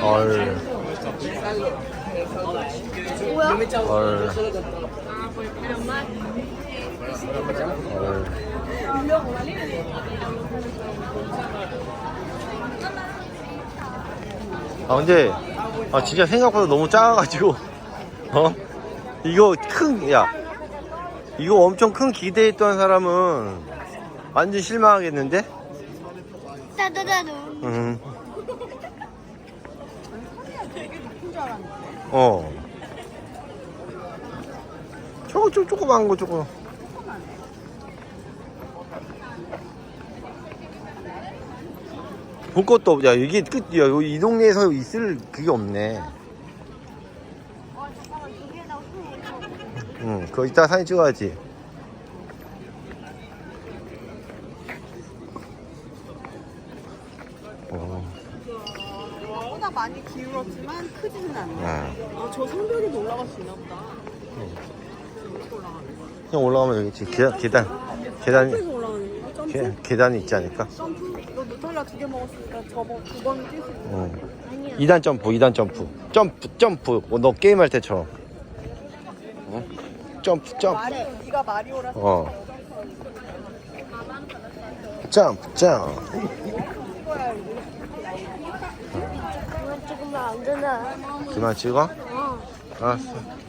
헐. 헐. 헐. 아 근데 아 진짜 생각보다 너무 작아가지고 어 이거 큰 야 이거 엄청 큰 기대했던 사람은 완전 실망하겠는데? 나도 나도. 음. 어. 저거 좀 조그만 거 저거. 볼 것도 없. 야 이게 끝. 야 여기 이 동네에서 있을 그게 없네. 응. 그거 이따 사진 찍어야지. 어. 보다 많이 기울었지만 크지는 않네. 어. 아, 저 성벽에도 올라갈 수 있나 보다. 그냥 올라가면 여기 있지. 계단 계단 계단이 점프해서 올라가는 거? 점프? 계, 계단이 있지 않을까? 점프? 누텔라 두 개 먹었으니까 저번 두 번은 뛸수 있어. 어. 2단 점프, 2단 점프. 점프, 점프. 어, 너 게임할 때처럼. 어? 점프, 점프. 마리오, 네가 마리오라 서 어. 점프, 점프. 이건 찍으면 안 되나? 그만 찍어? 어. 알았어.